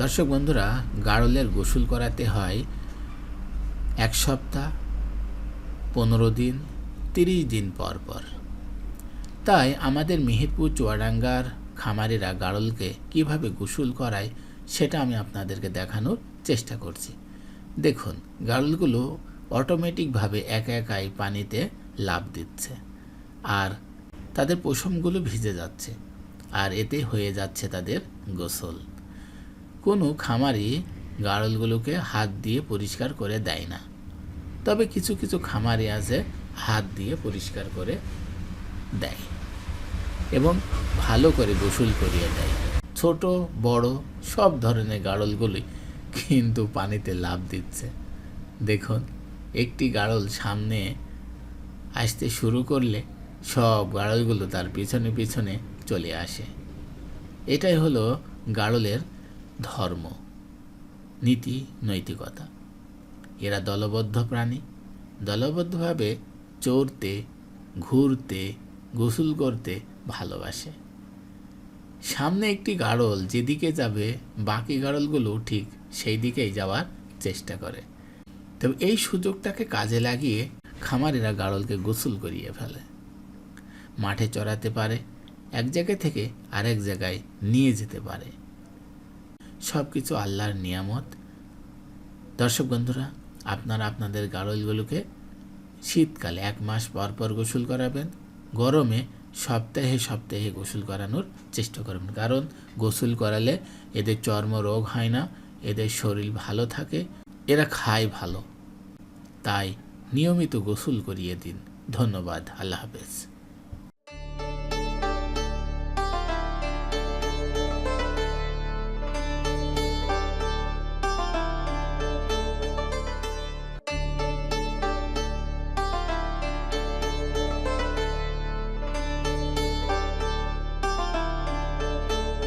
দর্শক বন্ধুরা গাড়লের গোসল করাতে হয় এক সপ্তাহ, পনেরো দিন, তিরিশ দিন পর পর। তাই আমাদের মেহেরপুর, চুয়াডাঙ্গার খামারিরা গাড়লকে কীভাবে গোসল করায় সেটা আমি আপনাদেরকে দেখানোর চেষ্টা করছি। দেখুন গাড়লগুলো অটোমেটিকভাবে একা একাই পানিতে লাভ দিচ্ছে আর তাদের পশমগুলো ভিজে যাচ্ছে আর এতে হয়ে যাচ্ছে তাদের গোসল। কোনো খামারি গাড়লগুলোকে হাত দিয়ে পরিষ্কার করে দেয় না। তবে কিছু কিছু খামারি আছে হাত দিয়ে পরিষ্কার করে দেয় এবং ভালো করে গোসল করিয়ে দেয়। ছোট, বড় সব ধরনের গাড়লগুলি কিন্তু পানিতে লাভ দিচ্ছে। দেখুন, একটি গাড়ল সামনে আসতে শুরু করলে সব গাড়লগুলো তার পিছনে পিছনে চলে আসে। এটাই হলো গাড়লের ধর্ম, নীতি, নৈতিকতা। এরা দলবদ্ধ প্রাণী। দলবদ্ধভাবে চড়তে, ঘুরতে, গোসল করতে ভালোবাসে। সামনে একটি গাড়ল যেদিকে যাবে, বাকি গাড়লগুলো ঠিক সেই দিকেই যাওয়ার চেষ্টা করে। তবে এই সুযোগটাকে কাজে লাগিয়ে খামারিরা গাড়লকে গোসল করিয়ে ফেলে। মাঠে চড়াতে পারে, এক জায়গা থেকে আরেক জায়গায় নিয়ে যেতে পারে। সব কিছু আল্লাহর নিয়ামত। দর্শক বন্ধুরা, আপনারা আপনাদের গাড়লগুলোকে শীতকালে এক মাস পর পর গোসল করাবেন। গরমে সপ্তাহে সপ্তাহে গোসল করানোর চেষ্টা করবেন। কারণ গোসল করালে এদের চর্ম রোগ হয় না, এদের শরীর ভালো থাকে, এরা খায় ভালো। তাই নিয়মিত গোসল করিয়ে দিন। ধন্যবাদ। আল্লাহ হাফেজ।